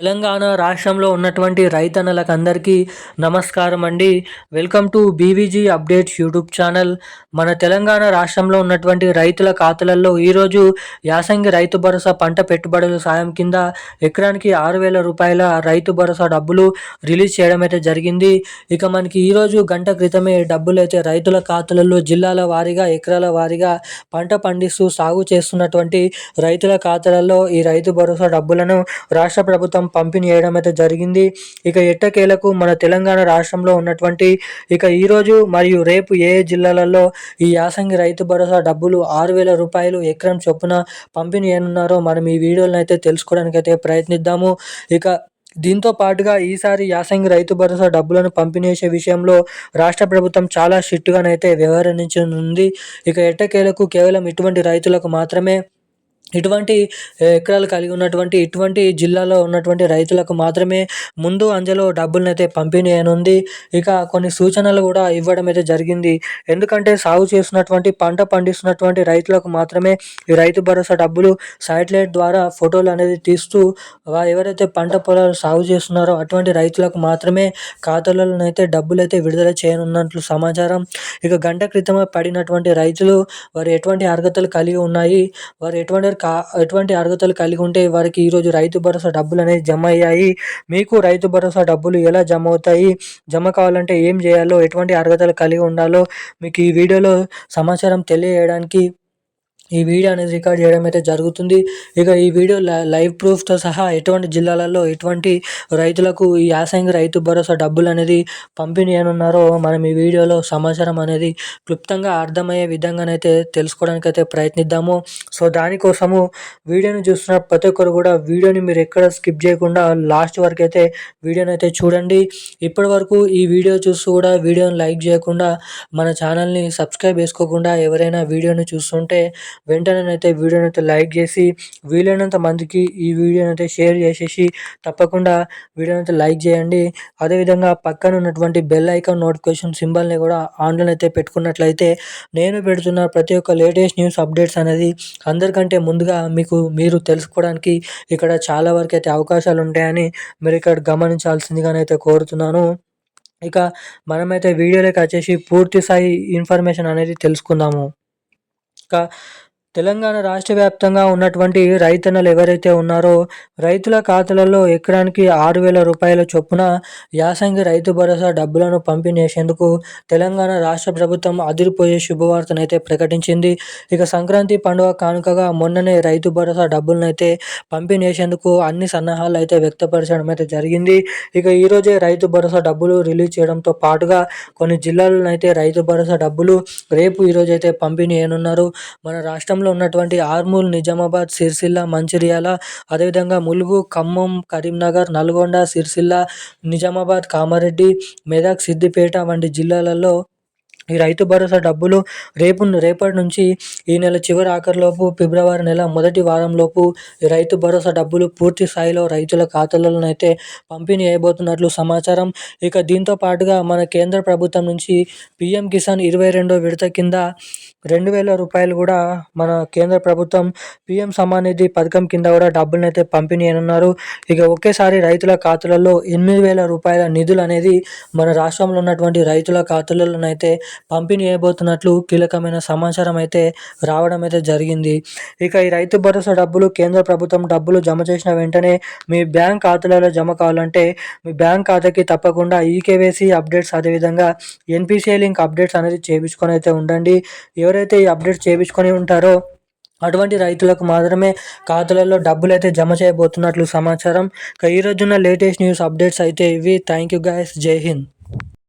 తెలంగాణ రాష్ట్రంలో ఉన్నటువంటి రైతన్నలకు అందరికీ నమస్కారం అండి welcome to BVG updates YouTube channel. మన తెలంగాణ రాష్ట్రంలో ఉన్నటువంటి రైతుల ఖాతాలలో ఈరోజు యాసంగి రైతు భరోసా పంట పెట్టుబడుల సాయం కింద ఎకరానికి ఆరు వేల రూపాయల రైతు భరోసా డబ్బులు రిలీజ్ చేయడం అయితే జరిగింది. ఇక మనకి ఈరోజు గంట క్రితమే డబ్బులు అయితే రైతుల ఖాతాలలో జిల్లాల వారీగా ఎకరాల వారీగా పంట పండిస్తూ సాగు చేస్తున్నటువంటి రైతుల ఖాతాలలో ఈ రైతు భరోసా డబ్బులను రాష్ట్ర ప్రభుత్వం పంపిణీ చేయడం అయితే జరిగింది. ఇక ఎట్టకేలకు మన తెలంగాణ రాష్ట్రంలో ఉన్నటువంటి ఇక ఈరోజు మరియు రేపు ఏ జిల్లాలలో ఈ యాసంగి రైతు భరోసా డబ్బులు ఆరు వేల రూపాయలు ఎకరం చొప్పున పంపిణీ చేయనున్నారో మనం ఈ వీడియోలను అయితే తెలుసుకోవడానికి అయితే ప్రయత్నిద్దాము. ఇక దీంతో పాటుగా ఈసారి యాసంగి రైతు భరోసా డబ్బులను పంపిణీ చేసే విషయంలో రాష్ట్ర ప్రభుత్వం చాలా స్ట్రిక్ట్గానైతే వ్యవహరించనుంది. ఇక ఎట్టకేలకు కేవలం ఇటువంటి రైతులకు మాత్రమే ఇటువంటి ఎకరాలు కలిగి ఉన్నటువంటి ఇటువంటి జిల్లాలో ఉన్నటువంటి రైతులకు మాత్రమే ముందు అంజలో డబ్బులను అయితే పంపిణీ ఉంది ఇక కొన్ని సూచనలు కూడా ఇవ్వడం అయితే జరిగింది. ఎందుకంటే సాగు చేస్తున్నటువంటి పంట పండిస్తున్నటువంటి రైతులకు మాత్రమే ఈ రైతు భరోసా డబ్బులు శాటిలైట్ ద్వారా ఫోటోలు అనేది తీస్తూ ఎవరైతే పంట పొలాలు సాగు చేస్తున్నారో అటువంటి రైతులకు మాత్రమే ఖాతాలలో అయితే డబ్బులు అయితే విడుదల చేయనున్నట్లు సమాచారం. ఇక గంట క్రితమే పడినటువంటి రైతులు వారు ఎటువంటి అర్హతలు కలిగి ఉన్నాయి? వారు ఎటువంటి కా ఎటువంటి అర్హతలు కలిగి ఉంటే వారికి ఈరోజు రైతు భరోసా డబ్బులు అనేది జమ అయ్యాయి. మీకు రైతు భరోసా డబ్బులు ఎలా జమ అవుతాయి? జమ కావాలంటే ఏం చేయాలో? ఎటువంటి అర్హతలు కలిగి ఉండాలో? మీకు ఈ వీడియోలో సమాచారం తెలియజేయడానికి ఈ వీడియో అనేది రికార్డ్ చేయడం అయితే జరుగుతుంది. ఇక ఈ వీడియో లైవ్ ప్రూఫ్తో సహా ఎటువంటి జిల్లాలలో ఎటువంటి రైతులకు ఈ యాసంగి రైతు భరోసా డబ్బులు అనేది పంపిణీ అనున్నారో మనం ఈ వీడియోలో సమాచారం అనేది క్లుప్తంగా అర్థమయ్యే విధంగానైతే తెలుసుకోవడానికి అయితే ప్రయత్నిద్దాము. సో దానికోసము వీడియోని చూస్తున్న ప్రతి ఒక్కరు కూడా వీడియోని మీరు ఎక్కడ స్కిప్ చేయకుండా లాస్ట్ వరకు అయితే వీడియోని అయితే చూడండి. ఇప్పటి వరకు ఈ వీడియో చూస్తూ కూడా వీడియోని లైక్ చేయకుండా మన ఛానల్ని సబ్స్క్రైబ్ చేసుకోకుండా ఎవరైనా వీడియోని చూస్తుంటే వెంటనేనైతే వీడియోని అయితే లైక్ చేసి వీలైనంత మందికి ఈ వీడియోని అయితే షేర్ చేసేసి తప్పకుండా వీడియోని అయితే లైక్ చేయండి. అదేవిధంగా పక్కన ఉన్నటువంటి బెల్ ఐకాన్ నోటిఫికేషన్ సింబల్ని కూడా ఆన్లైన్ అయితే పెట్టుకున్నట్లయితే నేను పెడుతున్న ప్రతి ఒక్క లేటెస్ట్ న్యూస్ అప్డేట్స్ అనేది అందరికంటే ముందుగా మీకు మీరు తెలుసుకోవడానికి ఇక్కడ చాలా వరకు అయితే అవకాశాలు ఉంటాయని మీరు ఇక్కడ గమనించాల్సిందిగానైతే కోరుతున్నాను. ఇక మనమైతే వీడియోలోకి వచ్చేసి పూర్తి స్థాయి ఇన్ఫర్మేషన్ అనేది తెలుసుకుందాము. ఇంకా తెలంగాణ రాష్ట్ర వ్యాప్తంగా ఉన్నటువంటి రైతన్నలు ఎవరైతే ఉన్నారో రైతుల ఖాతాలలో ఎకరానికి ఆరు వేల రూపాయల చొప్పున యాసంగి రైతు భరోసా డబ్బులను పంపిణేసేందుకు తెలంగాణ రాష్ట్ర ప్రభుత్వం అదిరిపోయే శుభవార్తనైతే ప్రకటించింది. ఇక సంక్రాంతి పండుగ కానుకగా మొన్ననే రైతు భరోసా డబ్బులను అయితే పంపిణీ చేసేందుకు అన్ని సన్నాహాలు అయితే వ్యక్తపరచడం అయితే జరిగింది. ఇక ఈరోజే రైతు భరోసా డబ్బులు రిలీజ్ చేయడంతో పాటుగా కొన్ని జిల్లాలను అయితే రైతు భరోసా డబ్బులు రేపు ఈరోజు అయితే పంపిణీ చేయనున్నారు మన రాష్ట్రంలో ప్రాంతంలో ఉన్నటువంటి ఆర్మూర్ నిజామాబాద్ సిరిసిల్ల మంచిర్యాల అదేవిధంగా ములుగు ఖమ్మం కరీంనగర్ నల్గొండ సిరిసిల్ల నిజామాబాద్ కామారెడ్డి మెదక్ సిద్దిపేట వంటి జిల్లాలలో ఈ రైతు భరోసా డబ్బులు రేపు రేపటి నుంచి ఈ నెల చివరి ఆఖరిలోపు ఫిబ్రవరి నెల మొదటి వారంలోపు ఈ రైతు భరోసా డబ్బులు పూర్తి స్థాయిలో రైతుల ఖాతాలనైతే పంపిణీ అయిపోతున్నట్లు సమాచారం. ఇక దీంతో పాటుగా మన కేంద్ర ప్రభుత్వం నుంచి పిఎం కిసాన్ ఇరవై రెండో విడత కింద రెండు వేల రూపాయలు కూడా మన కేంద్ర ప్రభుత్వం పిఎం సమాన్ నిధి పథకం కింద కూడా డబ్బులను అయితే పంపిణీ అనున్నారు ఇక ఒకేసారి రైతుల ఖాతాలలో ఎనిమిది వేల రూపాయల నిధులు అనేది మన రాష్ట్రంలో ఉన్నటువంటి రైతుల ఖాతాలలోనైతే పంపిణీ చేయబోతున్నట్లు కీలకమైన సమాచారం అయితే రావడం అయితే జరిగింది. ఇక ఈ రైతు భరోసా డబ్బులు కేంద్ర ప్రభుత్వం డబ్బులు జమ చేసిన వెంటనే మీ బ్యాంక్ ఖాతాలలో జమ కావాలంటే మీ బ్యాంక్ ఖాతాకి తప్పకుండా ఈకేవైసీ అప్డేట్స్ అదేవిధంగా ఎన్పిసిఐ లింక్ అప్డేట్స్ అనేది చేయించుకొని అయితే ఉండండి. ఎవరైతే ఈ అప్డేట్స్ చేయించుకొని ఉంటారో అటువంటి రైతులకు మాత్రమే ఖాతాలలో డబ్బులు అయితే జమ చేయబోతున్నట్లు సమాచారం. ఈ రోజున్న లేటెస్ట్ న్యూస్ అప్డేట్స్ అయితే ఇవి. Thank you guys. Jai Hind.